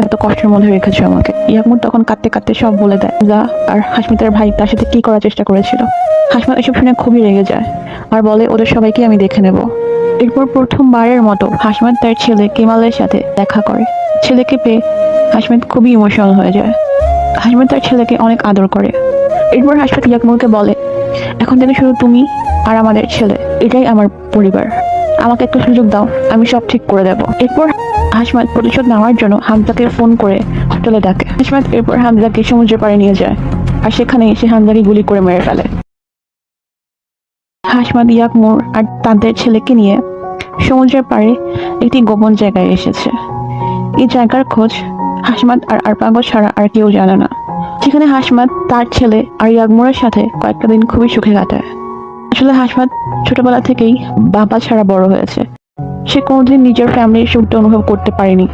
এত কষ্টের মধ্যে রেখেছো আমাকে। ইয়াকমুর তখন কাঁদতে কাঁদতে সব বলে দেয়। যা আর হাসমিতের ভাই তার সাথে কি করার চেষ্টা করেছিল। হাসমিত এসব শুনে খুবই রেগে যায় আর বলে, ওদের সবাইকে আমি দেখে নেব। এরপর প্রথমবারের মতো হাসমিত তার ছেলে কেমালের সাথে দেখা করে। ছেলেকে পেয়ে হাসমিত খুবই ইমোশনাল হয়ে যায়। হাসমিত তার ছেলেকে অনেক আদর করে। এরপর হাসমিত ইয়াকমুরকে বলে, এখন থেকে শুধু তুমি আর আমাদের ছেলে, এটাই আমার পরিবার। আমাকে একটু সুযোগ দাও, আমি সব ঠিক করে দেব। এরপর হাসমাত প্রতিশোধ নেওয়ার জন্য হামজাকে ফোন করে হোটেলে ডাকে। হাসমাত এরপর হামজাকে সমুদ্রের পাড়ে নিয়ে যায়, আর সেখানে সে হামজাকে গুলি করে মেরে ফেলে। হাসমাত, ইয়াকমুর আর তাদের ছেলেকে নিয়ে সমুদ্রের পাড়ে একটি গোপন জায়গায় এসেছে। এই জায়গার খোঁজ হাসমাত আর আরপাঙ্গ ছাড়া আর কেউ জানে না। সেখানে হাসমাত তার ছেলে আর ইয়াকমোরের সাথে কয়েকটা দিন খুবই সুখে কাটায়। আসলে হাসমাত ছোটবেলা থেকেই বাবা ছাড়া বড় হয়েছে। সে কোনোদিন নিজের ফ্যামিলির সুখটা অনুভব করতে পারেনি।